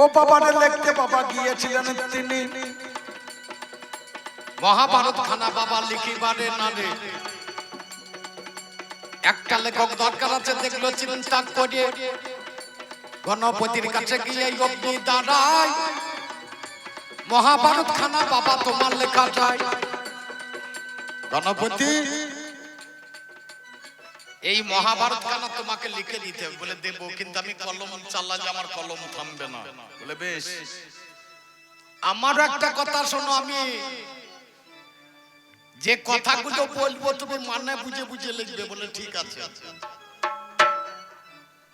ও বাবারে লিখতে বাবা গিয়েছিলেন তিনি। মহাভারত খানা বাবা লিখিবারে না রে। একটা লেখক দরকার আছে, দেখল চিন্তা করে। গণপতির কাছে গিয়ে অগ্নি দাঁড়ায় মহাভারত খানা বাবা তোমার লেখা যায়। গণপতি এই মহাভারত খানা তোমাকে লিখে দিতে হবে? বলে দেবো কিন্তু আমি কলম চালালে আমার কলম থামবে না। বলে বেশ। আমারও একটা কথা শোনো আমি। যে কথাগুলো বলব তুমি মানে বুঝে বুঝে লিখবে বলে ঠিক আছে।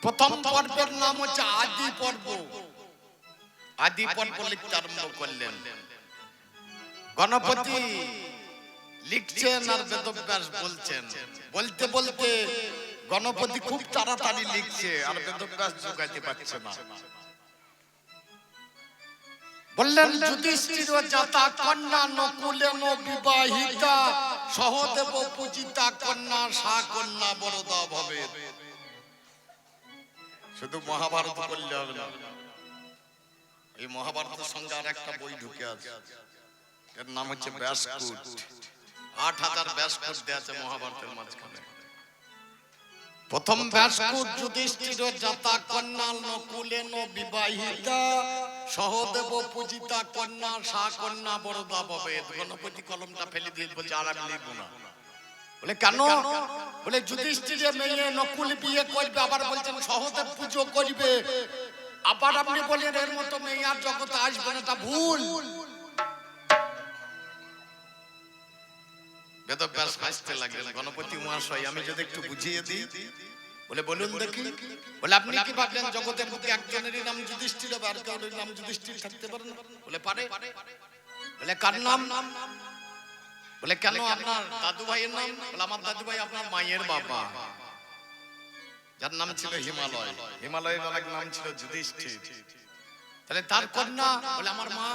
প্রথম পর্বের নাম হচ্ছে আদি পর্ব। আদি পর্ব। লিখতে আরম্ভ করলেন। গণপতি লিখছেন আর বেদব্যাস বলছেন। বলতে বলতে গণপতি খুব তাড়াতাড়ি লিখছে আর বেদব্যাস যোগাইতে পারছে না। বললেন যুধিষ্ঠির জাতা কন্যা বিবাহিতা সহদেব পূজিতা কন্যা সা কন্যা বরদা ভবে শুধু মহাভারত হবে না, এই মহাভারতের একটা বই ঢুকে আছে। এর নাম হচ্ছে ব্যাসকুট। আট হাজার ব্যাসকুট মহাভারতের মাঝখানে। প্রথম ব্যাসকুট যুধিষ্ঠির জাতা কন্যা নকুলেন বিবাহিতা সহদেব পূজিতা কন্যা, সা কন্যা গণপতি কলমটা ফেলে দিয়ে বলছে, আর না। বলে, কেন? বলে যুধিষ্ঠিরে মেয়ে নকুল বিয়ে করবে, আবার বলছেন সহদেব পুজো করবে। আবার আপনি বলেন এর মতো মেয়ে আর জগতে আসবে না, এটা ভুল। বেদব্যাস হাসতে লাগলেন, গণপতি মহাশয়, আমি যদি একটু বুঝিয়ে দিই, বলে বলুন দেখি। বলে, আপনি কি ভাবলেন জগতের মধ্যে একজনেরই নাম যুধিষ্ঠির আর কারোর নাম যুধিষ্ঠির থাকতে পারে না? বলে, পারে। বলে, কার নাম? নাম বলে, কেন আপনার দাদু ভাইয়ের নাম? বলে, আমার দাদু ভাই আপনার মায়ের বাবা। যার নাম ছিল হিমালয়। হিমালয়ের নাম ছিল যুধিষ্ঠির। তাহলে তার কন্যা বলে, আমার মা,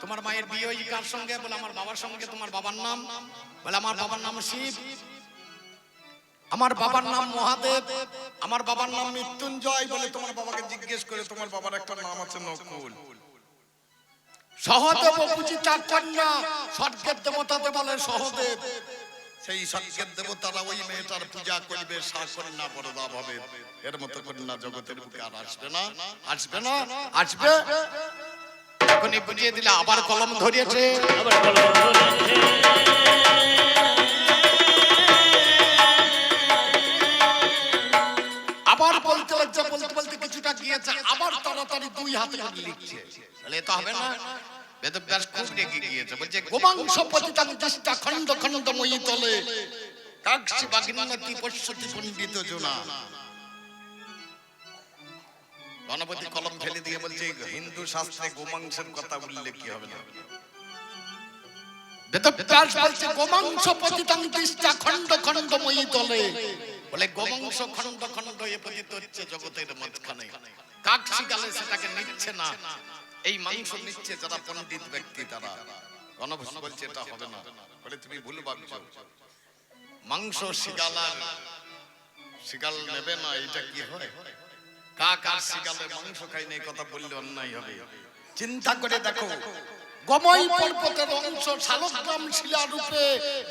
তোমার মায়ের বিয়ে হয়েছে কার সঙ্গে? বলে, আমার বাবার সঙ্গে, তোমার বাবার নাম। বলে, আমার বাবার নাম শিব। আমার বাবার নাম মহাদেব। আমার বাবার নাম মৃত্যুঞ্জয়। বলে, তোমার বাবাকে জিজ্ঞেস করে, তোমার বাবার একটা নাম আছে নকুল। সহদেব পূজিতা কন্যা। স্বর্গের দেবতাতে বলে সহদেব। সেই স্বর্গের দেবতারা ওই মেয়েটার পূজা করবে শাসকন্যা বরদা হবে। এর মতো কন্যা জগতের বুকে আর আসবে না। আসবে না? আসবে? এখনই বুঝিয়ে দিলে আবার কলম ধরিয়েছে। আবার কলম ধরেছে। আবার বলতে বলতে বলতে বলতে কিছুটা গিয়েছে আবার তাড়াতাড়ি দুই হাতে লিখছে। তাহলে তো হবে না। বেদব্যাস খুব রেগে গিয়েছে বলছে গোমাংস পতিতাং দশটা খণ্ড খণ্ড মই তলে। কাকসি বাগিন্নতি পশ্যতি পণ্ডিত জোনা। গণপতি কলম ফেলে দিয়ে বলছে হিন্দু শাস্ত্রে গোমাংসের কথা উল্লেখ কি হবে না? বেদব্যাস বলছে গোমাংস পতিতাং দশটা খণ্ড খণ্ড মই তলে। বলে গোমাংস খণ্ড খণ্ড এ পতিত হচ্ছে জগতের মাঝখানে। কাকসি গালে সেটাকে নিচ্ছে না। এই মাংস নিচ্ছে যারা পণ্ডিত ব্যক্তি তারা। গণভোষ বলছে এটা হবে না। বলে তুমি ভুল ভাবছ। মাংস শিগালা শিগাল নেবে না এটা কি হয়? কাক আর শিগালে মাংস খাই না এই কথা বললে অন্যায় হবে। চিন্তা করে দেখো। গমই পর্বতের অংশ শালগ্রাম শিলা রূপে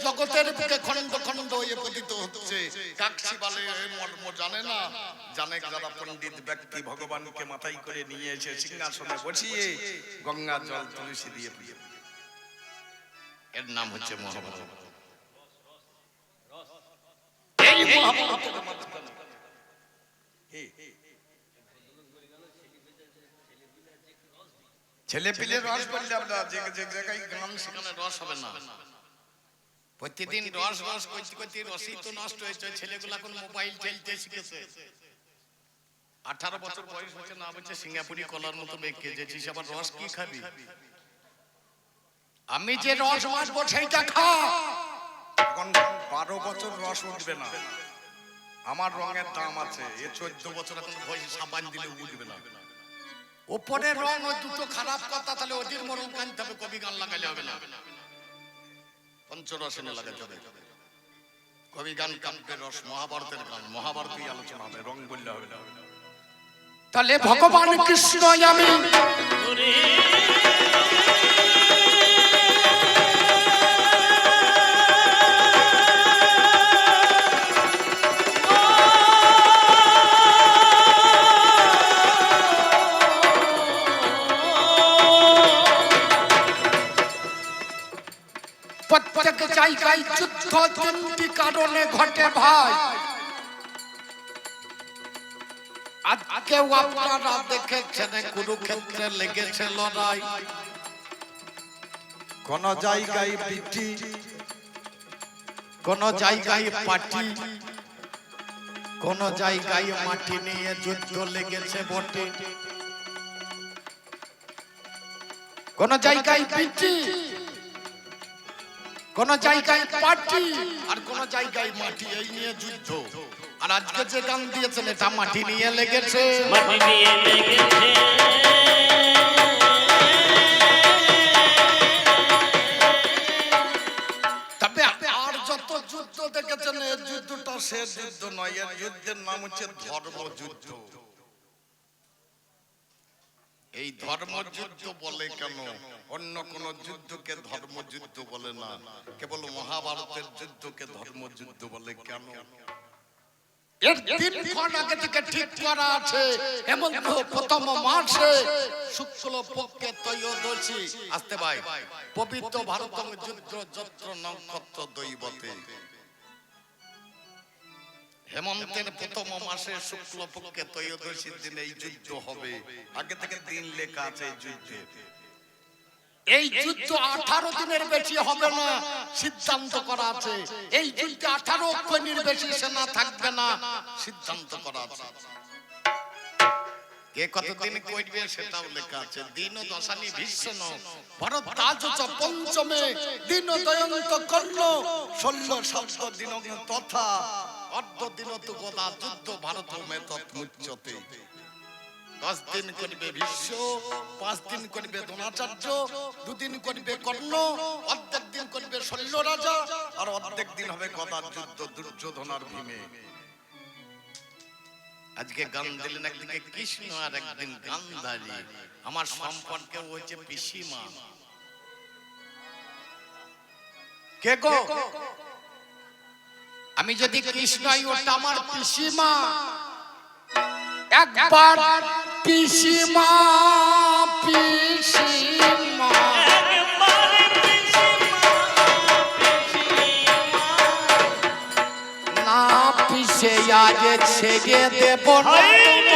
জগতের বুকে খণ্ড খণ্ড হয়ে পতিত হচ্ছে। কাকসি বলে মর্ম জানে না। জানে যারা পণ্ডিত ব্যক্তি ভগবানকে মাথায় করে নিয়ে এসে সিংহাসনে বসিয়ে গঙ্গা জল তুলসী দিয়ে পুজো এর নাম হচ্ছে মহাভারত। এই মহাভারতের মাঝখানে ছেলে পিলে রস বললে আমরা যে জায়গায় গ্রাম সেখানে রস হবে না। প্রতিদিন রস রস করতে করতে রসই তো নষ্ট হয়েছে। ছেলেগুলো এখন মোবাইল ঠেলতে শিখেছে। আঠারো বছর বয়স হচ্ছে না বলছে সিঙ্গাপুরি কলার মতো বেঁকে যেছিস আবার রস কি খাবি? আমি যে রস মাসবো সেইটা খা। এখন বারো বছর রস উঠবে না। আমার রঙের দাম আছে। এ চোদ্দ বছর এখন বয়স সাবান দিলে উঠবে না। ওপরের রং ওই দুটো খারাপ কথা তাহলে ওদের মরম কানতে হবে কবি গান লাগাইলে হবে না। পঞ্চরসনে লাগাতে হবে কবি গান কাব্যের রস মহাভারতের গান মহাভারতই আলোচনা হবে রং বললে হবে না। তাহলে ভগবান কৃষ্ণ আমি। যুদ্ধ তিনটি কারণে ঘটে ভাই। আপনারা দেখেছেন, কুরুক্ষেত্রে লেগেছে লড়াই। কোন জায়গায় পিটি, কোন জায়গায় পাটি, কোন জায়গায় মাটি নিয়ে যুদ্ধ লেগেছে বটে। কোন জায়গায় পিটি কোন জায়গায় পাটি আর কোন জায়গায় মাটি এই নিয়ে যুদ্ধ। আর আজকে যে গান দিয়েছেন এটা মাটি নিয়ে লেগেছে। মাটি নিয়ে লেগেছে। তবে আর যত যুদ্ধ দেখেছেন এই যুদ্ধটা সে যুদ্ধ নয় এর যুদ্ধের নাম হচ্ছে ধর্মযুদ্ধ। এই ধর্মযুদ্ধ বলে কেন? অন্য কোন যুদ্ধকে ধর্মযুদ্ধ বলে না। কেবল মহাভারতের যুদ্ধকে ধর্মযুদ্ধ বলে কেন? পবিত্র ভারতম যুদ্ধ, যত্র, নক্ষত্র, দৈবতে। হেমন্তের প্রথম মাসে শুক্ল পক্ষে ত্রয়োদশীর দিন এই যুদ্ধ হবে। আগে থেকে দিন লেখা আছে এই যুদ্ধে। এই যুদ্ধ আঠারো দিনের বেশি হবে না সিদ্ধান্ত করা আছে। এই যুদ্ধে আঠারো অক্ষণীর বেশি সেনা থাকবে না সিদ্ধান্ত করা আছে। কে কতদিন করবে সেটাও লেখা আছে। দিন দশানি ভীষণ ভরত রাজ পঞ্চমে দিন দয়ন্ত কর্ণ ষোল সপ্ত দিন তথা অর্ধ যুদ্ধ ভারত দশ দিন করবে পাঁচ দিন করবে দ্রোণাচার্য দুদিন করবে কর্ণ, অর্ধেক দিন করবে রাজা আর অর্ধেক দিন হবে যুদ্ধ দুর্যোধনার ভীমে। আজকে গান দিলেন একদিকে কৃষ্ণ আর একদিন গান্ধারী। আমার সম্পর্কে হয়েছে পিসিমা। কে গো? আমি যদি কৃষ্ণই হই, ওটা আমার পিসিমা। একবার পিসিমা পিসিমা। না পিসে আগে ছেড়ে দেব না।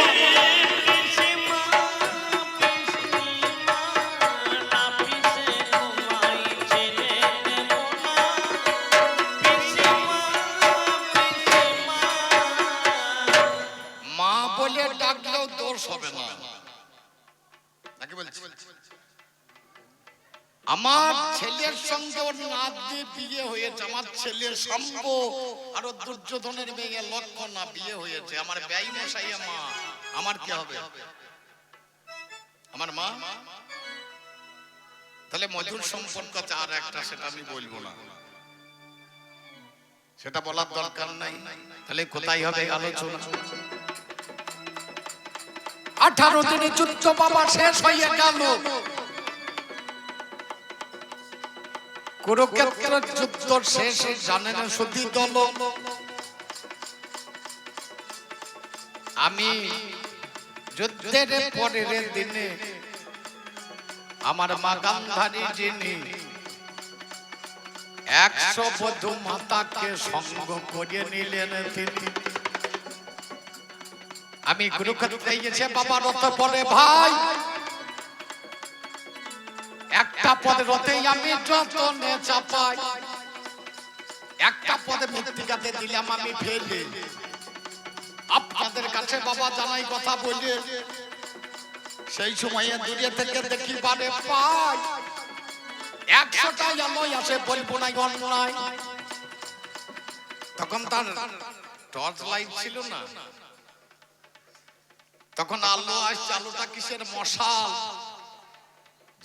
আমার ছেলের সঙ্গে ওর নাতি বিয়ে হয়েছে আমার ছেলের সম্ভ আর দুর্যোধনের মেয়ে লক্ষণা বিয়ে হয়েছে। আমার ব্যয় মশাই মা আমার কি হবে? আমার মা? তাহলে মধুর সম্পর্ক আছে আর একটা সেটা আমি বলব না। সেটা বলার দরকার নাই। তাহলে কোথায় হবে আলোচনা? আঠারো দিনে যুদ্ধ বাবা শেষ হয়ে গেল। কুরুক্ষেত্রের যুদ্ধ শেষ জানেন সুধি দল। আমি যুদ্ধের পরের দিনে আমার মা গান্ধারী যিনি একশো বধূ মাতাকে সঙ্গ করে নিলেন তিনি। আমি কুরুক্ষেত্রে গেছে বাবা রথ পরে ভাই। আমি যতনে চাপাই। একটা পদে মৃত্তিকাতে দিলাম আমি ফেলে। আপনাদের কাছে বাবা জানাই কথা বলে, সেই সময়ে দূরে থেকে দেখি বারে পাই। একশোটা আলোয় আসে বলব না অন্যায় তখন তার টর্চ লাইট ছিল না। তখন আলো আসছে, আলোটা কিসের মশাল?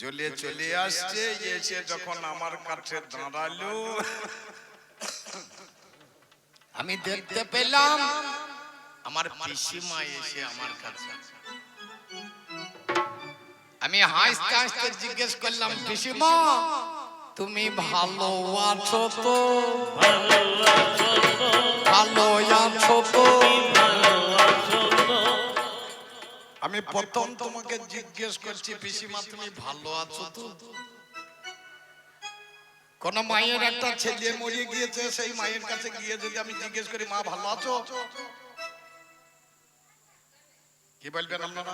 জ্বলে চলে আসছে এসে যখন আমার কাছে দাঁড়াল। আমি দেখতে পেলাম আমার পিসিমা এসে আমার কাছে। আমি হাসতে হাসতে জিজ্ঞেস করলাম পিসিমা তুমি ভালো আছো তো? ভালো আছো তো? ভালো আছো তো? ভালো আছো তো আমি প্রথম তোমাকে জিজ্ঞেস করছি পিসিমা তুমি ভালো আছো তো? কোন মায়ের একটা ছেলে মরিয়ে গিয়েছে সেই মায়ের কাছে গিয়ে যদি আমি জিজ্ঞেস করি মা ভালো আছো? কি বলবেন আপনারা?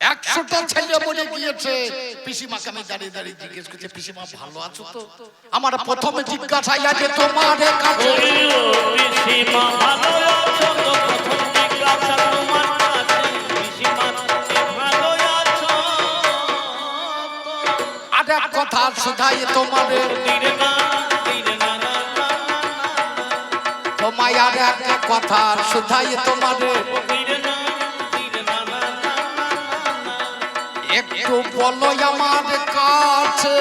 একশোটা ছেলে মরে গিয়েছে পিসিমাকে আমি দাঁড়িয়ে দাঁড়িয়ে জিজ্ঞেস করছি পিসিমা ভালো আছো তো? আমার প্রথমে জিজ্ঞাসা আছে তোমার কাছে? পিসিমা ভালো আছো তো? প্রথম জিজ্ঞাসা তোমার কাছে? পিসিমা ভালো আছো আর এক কথা শুধাই না তোমায় আর এক কথা শুধাই তোমারে একটু বলো আমার কাছে।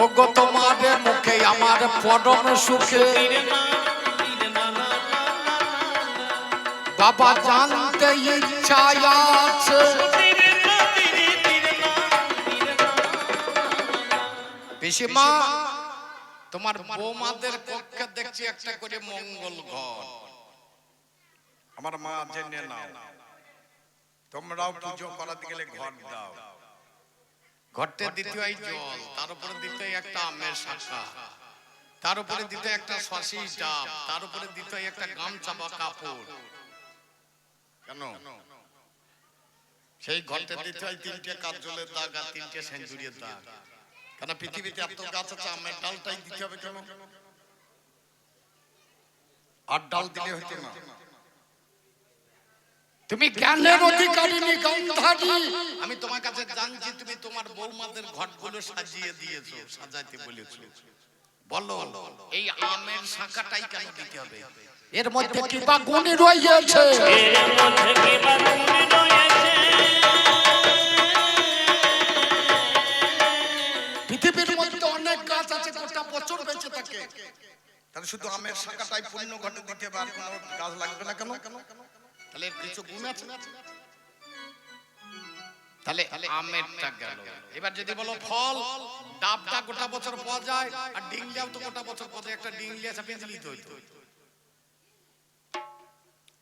ও গো তোমাদের মুখে আমার পরম সুখে। বাবা জানতে ইচ্ছা আছে। পিসিমা, তোমার বৌমাদের পক্ষে দেখছি একটা করে মঙ্গল ঘর। আমার মা জেনে নাও। তোমরাও পুজো করাতে গেলে ঘর দাও। ঘরতে দিতে হয় জল, তার উপরে দিতে হয় একটা আমের শাখা, তার উপরে দিতে একটা শশি ডাব, তার উপরে দিতে হয় একটা গামছা বা কাপড়। কেন? সেই ঘরতে দিতে হয় তিনটে কাজলের দাগ আর তিনটে সেঞ্চুরির দাগ। কেন পৃথিবীতে এত গাছ আছে, আমের ডালটাই দিতে হবে কেন? আর ডাল দিলে হইতো না। তুমি জ্ঞানের অধিকারী নি গন্ধারী আমি তোমার কাছে জানছি তুমি তোমার বৌমাদের ঘটগুলো সাজিয়ে দিয়েছ সাজাইতে বলেছ। বলো এই আমের শাখাটাই কেন দিতে হবে? এর মধ্যে কি বা গুণী রয়েছে। এর মধ্যে কি বা গুণ রয়েছে। পৃথিবীর মধ্যে অনেক গাছ আছে গোটা বছর বেঁচে থাকে। তাহলে শুধু আমের শাখাটাই পূর্ণ ঘটে দিতে কোনো গাছ লাগবে না কেন? তাহলে কিছু গুণ আছে? তাহলে আমেরটা গেল। এবার যদি বলো ফল ডাবটা গোটা বছর পাওয়া যায় আর ডিংলিয়াও তো গোটা বছর পাওয়া যায় একটা ডিংলিয়া চাপিয়ে দিলেই তো হইতো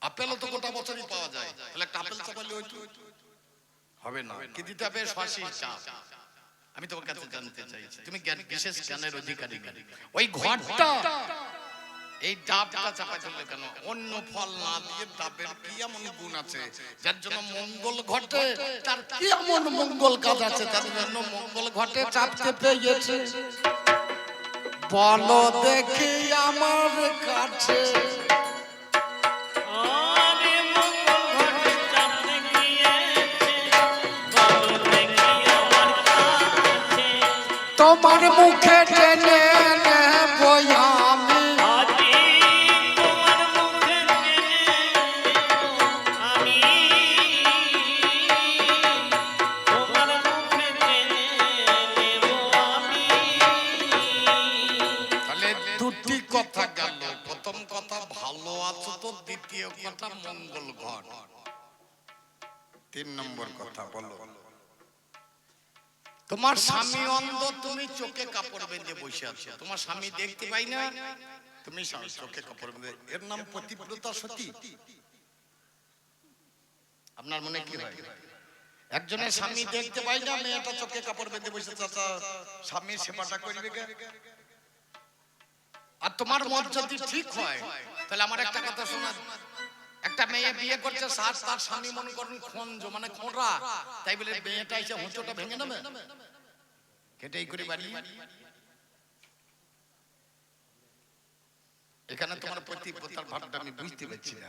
আপেলও তো গোটা বছরই পাওয়া যায়। তাহলে একটা আপেল চাপালে হইতো। হবে না। কি দিতে হবে শশী চাপ। আমি তোমার কাছে জানতে চাইছি। তুমি জ্ঞান বিশেষ জ্ঞানের অধিকারী। ওই ঘরটা এই ডাবটা চাপা চললে কেন? অন্য ফল না দিয়ে ডাবের কি এমন গুণ আছে? যার জন্য মঙ্গল ঘটে তার কি এমন মঙ্গল কাজ আছে? তার জন্য মঙ্গল ঘটে চাপতে পেয়েছে বলো দেখি আমার কাছে। আরে মঙ্গল ঘটে চাপতে গিয়েছে বলো দেখি আমার কাছে। তোমার মুখে টেনে নেব তোমার স্বামী অন্ধ তুমি চোখে কাপড় বেঁধে বসে আছো। তোমার স্বামী দেখতে পাই না? তুমি চোখে কাপড় বেঁধে এর নাম পতিব্রতা সতী। আপনার মনে কি হয়? একজনের স্বামী দেখতে পাই না মেয়েটা চোখে কাপড় বেঁধে বসে চাচা স্বামীর সেবাটা করবে? আর তোমার মত যদি ঠিক হয় তাহলে আমার একটা কথা শোনা একটা মেয়ে বিয়ে করছে সার তার স্বামী মনে করেন খঞ্জ মানে খোঁড়া তাই বলে মেয়েটা এসে হোঁচোটা ভেঙে নেবে? কেটেই করে বাড়ি। এখানে তোমার ভাবটা আমি বুঝতে পারছি না।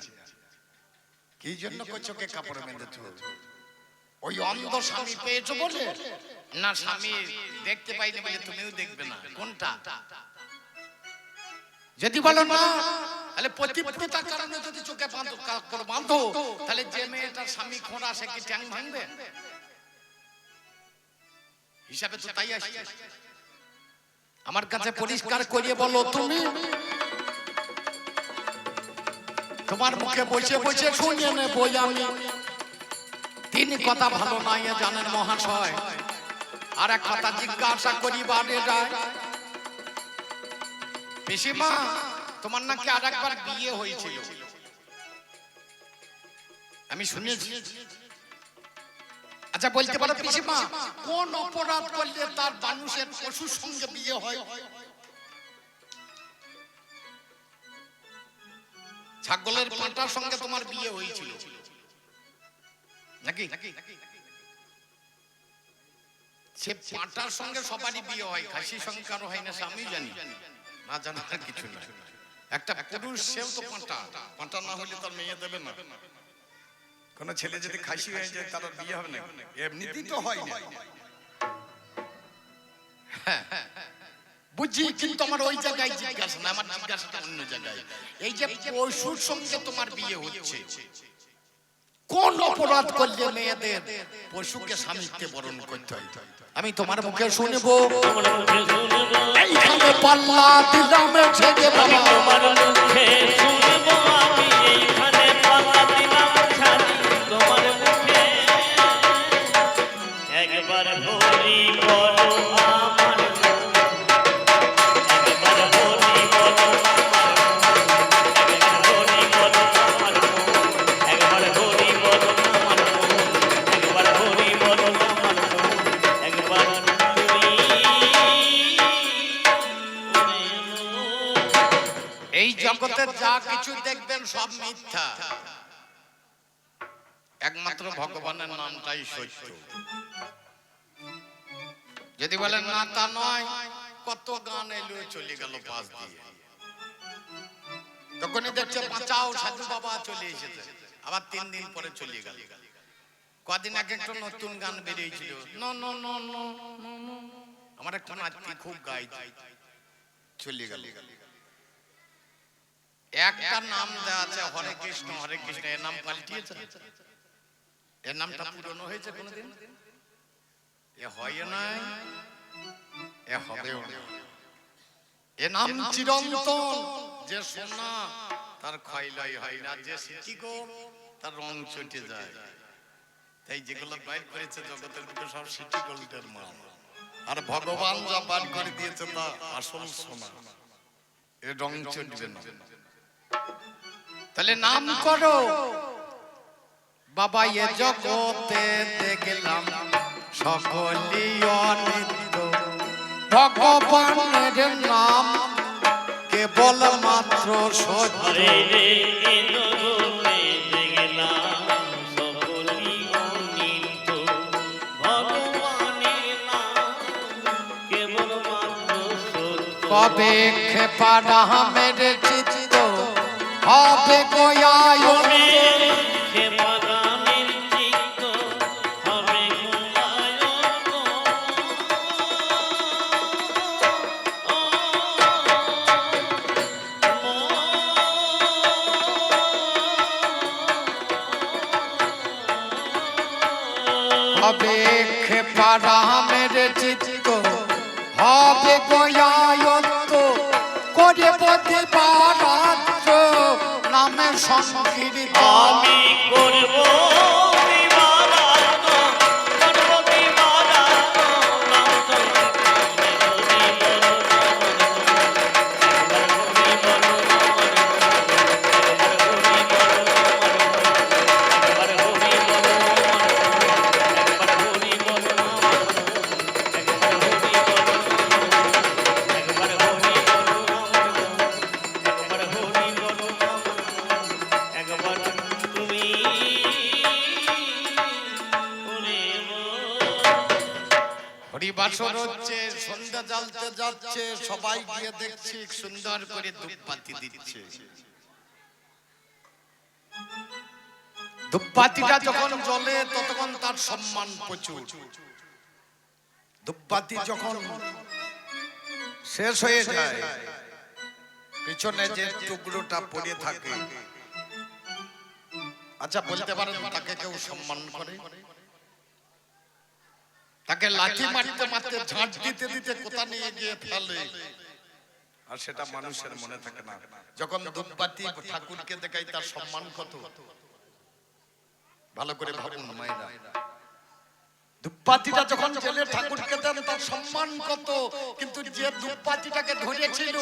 কি জন্য চোখে কাপড় ওই অন্ধ স্বামী বলে? না স্বামী দেখতে পাইনি বলে তুমিও দেখবে না। কোনটা? যদি বলো না, তাহলে পতিব্রতার কারণে যদি চোখে বাঁধো, কাপড় তাহলে যে মেয়েটার স্বামী খোঁড়া, সে কি ট্যাং ভাঙবে? হিসাবে তো তাই আসছে। আমার কাছে পরিষ্কার করিয়ে বলো তুমি। তোমার মুখে বসে বসে শুনিয়ে নেব আমি। তিন কথা ভালো নাই জানেন মহাশয়। আর এক কথা জিজ্ঞাসা করি বাড়ে যায় পিসিমা তোমার নাকি আর একবার বিয়ে হয়েছিল? আমি শুনেছি। আচ্ছা বলতে পারো পিসিমা কোন অপরাধ করলে তার মানুষের পশুর সঙ্গে বিয়ে হয়? ছাগলের পাঁটার সঙ্গে তোমার বিয়ে হয়েছিল। নাকি? সে পাঁটার সঙ্গে সবারই বিয়ে হয় খাসির সঙ্গে কারও হয় না সে আমি জানি। না জানার কিছু না একটা পুরুষ সেও তো পাঁটা পাঁটা না হলে তার মেয়ে দেবে না। কোন ছেলে যদি খাসি হয়ে যায় তার বিয়ে হবে না এমনিতেই তো হয় না। বুঝছি কিন্তু আমার ওই জায়গায় জিজ্ঞাসা না আমার জিজ্ঞাসাটা অন্য জায়গায়। এই যে পশুর সঙ্গে তোমার বিয়ে হচ্ছে কোন অপরাধ করলে মেয়েদের পশুকে স্বামীকে বরণ করতে হয়? আমি তোমার মুখে শুনব। তোমার মুখে শুনব এইখানে পাল্লা দিলাম ছেড়ে বাবা তোমার মুখে যা কিছু দেখবেন সব মিথ্যা। একমাত্র ভগবানের নামটাই সত্য। যদি বলেন, না, তা নয়। কত গান এলো, চলে গেল পাশ দিয়ে। তখনই দেখছে বাঁচাও, সাধু বাবা চলে এসেছে। আবার তিন দিন পরে চলে গেল। কদিন আগে একটা নতুন গান বেরিয়েছিল। আমার একটা নাচটি খুব গাই চলে গেল। একটা নাম আছে, হরে কৃষ্ণ হরে কৃষ্ণ, এর নাম পাল্টিয়েছে। এর নামটা পুরনো হয়েছে এ হয় নাই এ এ নাম চিরন্তন। যে সোনা, তার হয় না। যে গো, তার রং চটে যায়। তাই যেগুলো বাইর করেছে জগতের বুকে সব সিটি গোল্ডের মাল আর ভগবান যা বার করে দিয়েছে, তা আসল সোনা। এ রং চটবে না। তাহলে নাম করো বাবা এ জগতে দেখলাম সকলি অনিত্য ভগবানের নাম কেবল মাত্র সত্য হরে রে এলো রূপে দেখলাম সকলই অনিত্য। ভগবানের নাম কেবলমাত্র সত্য। কবে খেপা রামের চিত্ত হবে গোয়ায় হবে সে বাগানের চিত্ত, হবে। হবে খেপা রামের চিত্ত হবে সংকীর্তন আমি বল। হচ্ছে, সন্ধ্যা জ্বালতে যাচ্ছে, সবাই গিয়ে দেখছে সুন্দর করে ধূপবাতি দিচ্ছে ধূপবাতিটা যখন জ্বলে, ততক্ষণ তার সম্মান প্রচুর ধূপবাতি যখন শেষ হয়ে যায়, পিছনে যে টুকরোটা পড়ে থাকে আচ্ছা বলতে পারেন তাকে কেউ সম্মান করে তাকে লাঠি মারতে মারতে ঝাঁট দিতে দিতে কোথা নিয়ে গিয়ে ফেলে আর সেটা মানুষের মনে থাকে না। যখন ধূপবাতি ঠাকুরকে দেখাই তার সম্মান কত? ভালো করে ভাবুন মায়েরা। ধূপপাতিটা যখন জেলে ঠাকুরকে দেন তার সম্মান কত? কিন্তু যে ধূপপাতিটাকে ধরেছিল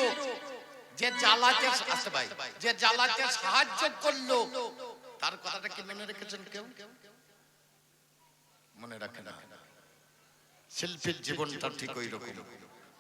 যে জ্বালাকে আসতে ভাই যে জ্বালাকে সাহায্য করল। তার কথাটা কি মনে রেখেছেন কেউ? মনে রাখে না। শিল্পীর জীবনটা ঠিক ওই রকম